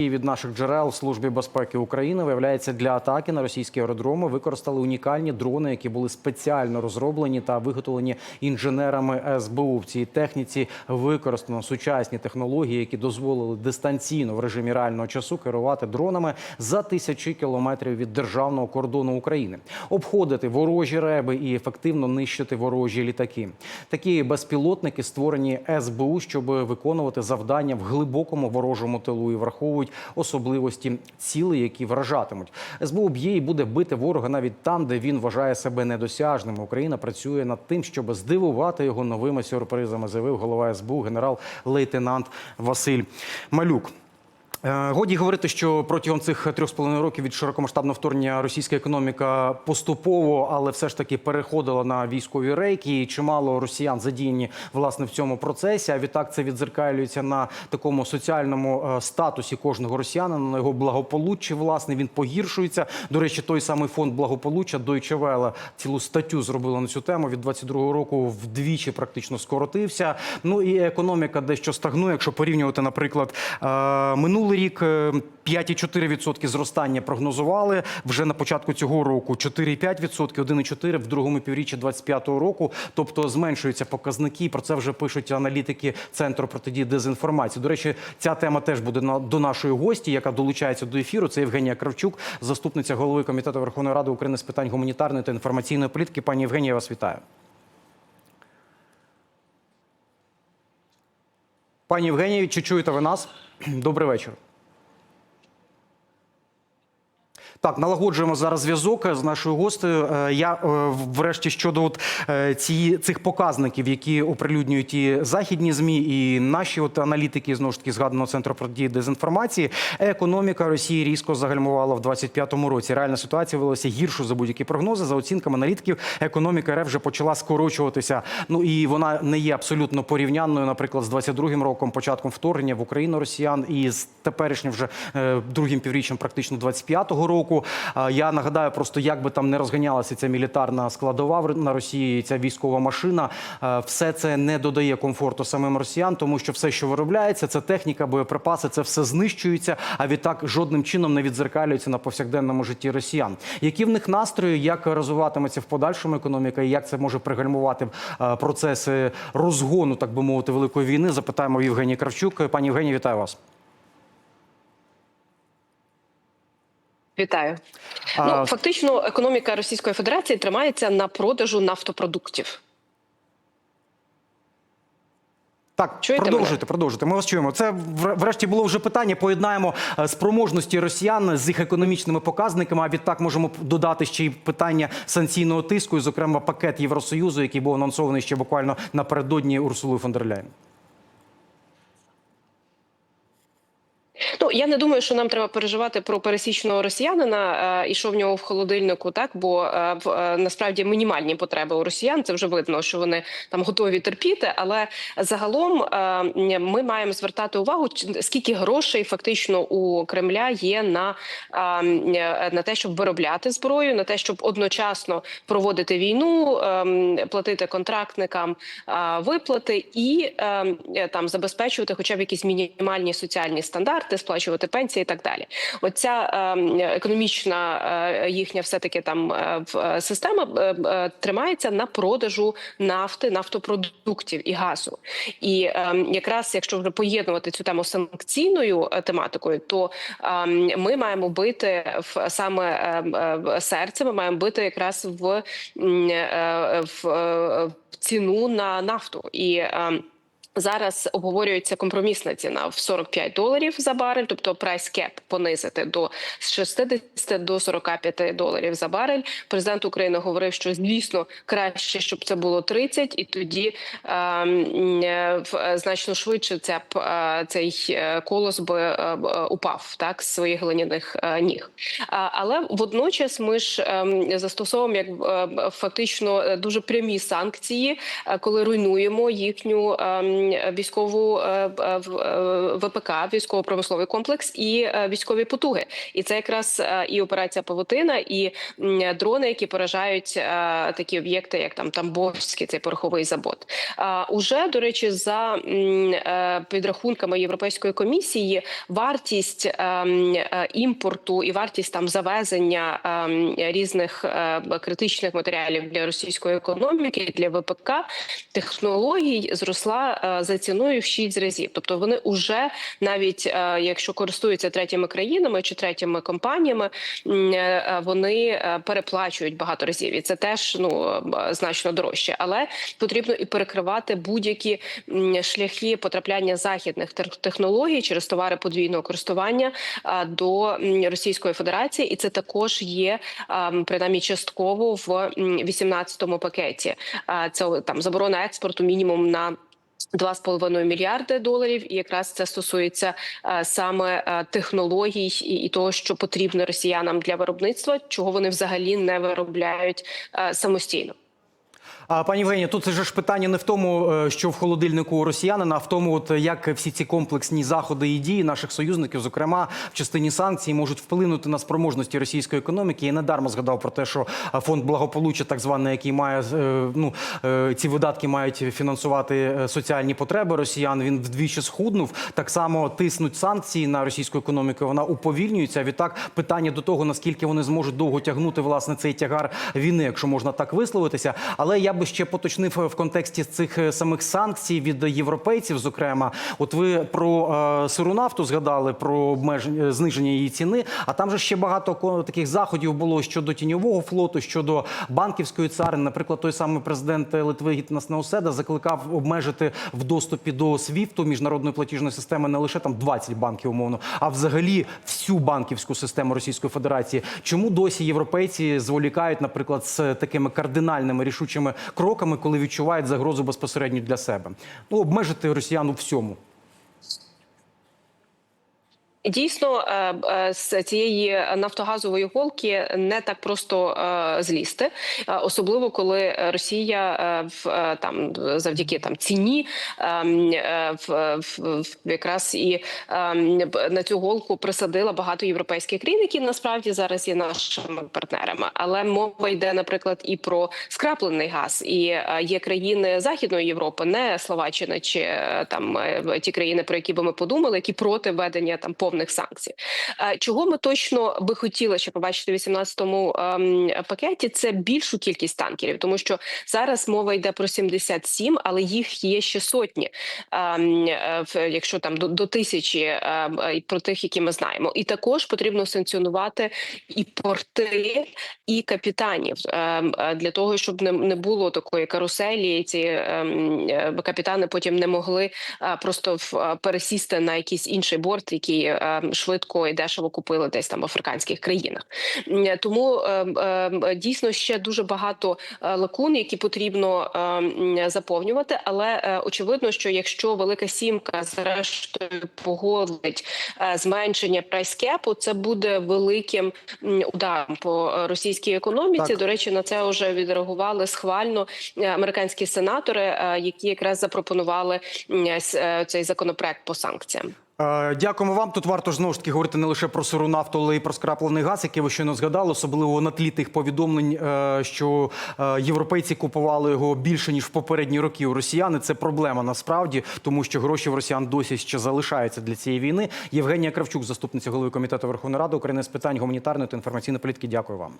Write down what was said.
І від наших джерел в службі безпеки України виявляється для атаки на російські аеродроми використали унікальні дрони, які були спеціально розроблені та виготовлені інженерами СБУ. В цій техніці використано сучасні технології, які дозволили дистанційно в режимі реального часу керувати дронами за тисячі кілометрів від державного кордону України, обходити ворожі реби і ефективно нищити ворожі літаки. Такі безпілотники створені СБУ, щоб виконувати завдання в глибокому ворожому тилу і враховують особливості ціли, які вражатимуть. СБУ б'є і буде бити ворога навіть там, де він вважає себе недосяжним. Україна працює над тим, щоб здивувати його новими сюрпризами. Заявив голова СБУ генерал-лейтенант Василь Малюк. Е, Годі говорити, що протягом цих трьох з половиною років від широкомасштабного вторгнення російська економіка поступово, але все ж таки переходила на військові рейки. І чимало росіян задіяні власне в цьому процесі. А відтак це відзеркалюється на такому соціальному е, статусі кожного росіянина, на його благополуччі. Власне він погіршується. До речі, той самий фонд благополуччя Deutsche Welle цілу статтю зробила на цю тему. Від 22-го року вдвічі практично скоротився. Ну і економіка дещо стагнує. Якщо порівнювати, наприклад, е, минулий рік е, 5,4% зростання прогнозували вже на початку цього року. 4,5%, 1,4% в другому півріччі 25-го року. Тобто зменшуються показники. Про це вже пишуть аналітики центру протидії дезінформації. До речі, ця тема теж буде до нашої гості, яка долучається до ефіру. Це Євгенія Кравчук, заступниця голови комітету Верховної Ради України з питань гуманітарної та інформаційної політики. Пані Євгенія, я вас вітаю. Пані Євгенію, чи чуєте ви нас? Добрий вечір. Так, налагоджуємо зараз зв'язок з нашою гостею. Е, Я е, врешті щодо от е, ці цих показників, які оприлюднюють і західні змі, і наші от аналітики знову ж таки згаданого центру протидії дезінформації. Економіка Росії різко загальмувала в 25-му році. Реальна ситуація виявилася гіршою за будь-які прогнози. За оцінками аналітиків, економіка РФ вже почала скорочуватися. Ну і вона не є абсолютно порівнянною, наприклад, з 22-м роком, початком вторгнення в Україну росіян, і з теперішнім вже е, другим півріччям, практично 25-го року. А Я нагадаю, просто як би там не розганялася ця мілітарна складова на Росії, ця військова машина, все це не додає комфорту самим росіян, тому що все, що виробляється, це техніка, боєприпаси, це все знищується, а відтак жодним чином не відзеркалюється на повсякденному житті росіян. Які в них настрої, як розвиватиметься в подальшому економіка, і як це може пригальмувати е, процеси розгону, так би мовити, великої війни? Запитаємо Євгенії Кравчук. Пані Євгенія, вітаю вас. Вітаю. А- Ну фактично, економіка Російської Федерації тримається на продажу нафтопродуктів. Так, Чуєте продовжуйте, мене? продовжуйте. Ми вас чуємо. Це вр- врешті було вже питання. Поєднаємо е, спроможності росіян з їх економічними показниками. А відтак можемо додати ще й питання санкційного тиску, і, зокрема, пакет Євросоюзу, який був анонсований ще буквально напередодні Урсулою фон дер Ляєн. Ну я не думаю, що нам треба переживати про пересічного росіянина е, і що в нього в холодильнику, так бо е, е, насправді мінімальні потреби у росіян. Це вже видно, що вони там готові терпіти. Але загалом ми маємо звертати увагу, скільки грошей фактично у Кремля є на, на те, щоб виробляти зброю, на те, щоб одночасно проводити війну, е, платити контрактникам виплати і е, там забезпечувати, хоча б якісь мінімальні соціальні стандарти, сплачувати пенсії і так далі. Оця е, економічна е, їхня все таки там е, е, система тримається на продажу нафти, нафтопродуктів і газу. І е, якраз якщо вже поєднувати цю тему санкційною тематикою, то е, ми маємо бити в саме серце. Ми маємо бити якраз в, в, в ціну на нафту і. Е, Зараз обговорюється компромісна ціна в 45 доларів за барель, тобто прайс кеп понизити до з 60 до 45 доларів за барель. Президент України говорив, що звісно краще, щоб це було 30, і тоді е, е, е, значно швидше ця е, цей е, колос би е, е, упав так з своїх глиняних е, ніг. Але водночас ми ж ем, застосовуємо як е, фактично е, дуже прямі санкції, е, коли руйнуємо їхню ем, ем, військову е, е, е, ВПК, військово-промисловий комплекс і військові потуги. І це якраз і операція Павутина, і дрони, які поражають такі об'єкти, як там Тамбовський, цей пороховий завод. А уже до речі, за підрахунками Європейської комісії, вартість імпорту і вартість там завезення різних критичних матеріалів для російської економіки для ВПК технологій зросла за ціною в 6 разів. Тобто вони вже навіть е, якщо користуються третіми країнами чи третіми компаніями, е, вони е, переплачують багато разів, і це теж ну е, значно дорожче. Але потрібно і перекривати будь-які шляхи потрапляння західних тех- технологій через товари подвійного користування до Російської Федерації, і це також є принаймні частково в 18-му пакеті. Це там заборона експорту мінімум на 2,5 мільярди доларів, і якраз це стосується е, саме е, технологій і, того, що потрібно росіянам для виробництва, чого вони взагалі не виробляють е, самостійно. А пані Євгенія, тут же ж питання не в тому, е, що в холодильнику росіянина, а в тому, от як всі ці комплексні заходи і дії наших союзників, зокрема в частині санкцій, можуть вплинути на спроможності російської економіки. Я недармо згадав про те, що фонд благополуччя, так званий, який має е, ну е, ці видатки мають фінансувати соціальні потреби росіян. Він вдвічі схуднув. Так само тиснуть санкції на російську економіку. Вона уповільнюється. Відтак питання до того, наскільки вони зможуть довго тягнути власне цей тягар війни, якщо можна так висловитися. Але я би ще поточнив в контексті цих е, самих санкцій від європейців. Зокрема, от ви про е, сиру нафту згадали про обмеження зниження її ціни. А там же ще багато таких заходів було щодо тіньового флоту, щодо банківської царини. Наприклад, той самий президент Литви Гітнас Неоседа закликав обмежити в доступі до СВІФТу міжнародної платіжної системи не лише там 20 банків, умовно, а взагалі всю банківську систему Російської Федерації. Чому досі європейці зволікають, наприклад, з такими кардинальними рішучими кроками, коли відчувають загрозу безпосередньо для себе? Ну обмежити росіян у всьому. Дійсно, е, е, з цієї нафтогазової голки не так просто е, злізти, особливо коли Росія в там завдяки там ціні ем, в, в, якраз і ем, на цю голку присадила багато європейських країн, які насправді зараз є нашими партнерами. Але мова йде, наприклад, і про скраплений газ, і є країни Західної Європи, не Словаччина чи там ті країни, про які би ми подумали, які проти введення там повних санкцій. Е, Чого ми точно би хотіли ще побачити в 18-му ем, пакеті? Це більшу кількість танкерів, тому що зараз мова йде про 77, але їх є ще сотні. Ем, якщо там до, до тисячі ем, про тих, які ми знаємо, і також потрібно санкціонувати і порти, і капітанів е, для того, щоб не, було такої каруселі. і Ці е, капітани потім не могли просто пересісти на якийсь інший борт, який швидко і дешево купили десь там в африканських країнах. Тому ем, ем, дійсно ще дуже багато е, лакун, які потрібно ем, заповнювати. Але е, очевидно, що якщо велика сімка зрештою погодить е, зменшення прайскепу, це буде великим ударом по російській економіці. Так. До речі, на це вже відреагували схвально американські сенатори, які якраз запропонували цей законопроект по санкціям. Е, Дякуємо вам. Тут варто ж знову ж таки говорити не лише про сиру нафту, але й про скраплений газ, який ви щойно згадали, особливо на тлі тих повідомлень, е, що е, європейці купували його більше ніж в попередні роки у росіяни. Це проблема насправді, тому що гроші в росіян досі ще залишаються для цієї війни. Євгенія Кравчук, заступниця голови комітету Верховної Ради України з питань гуманітарної та інформаційної політики. Дякую вам.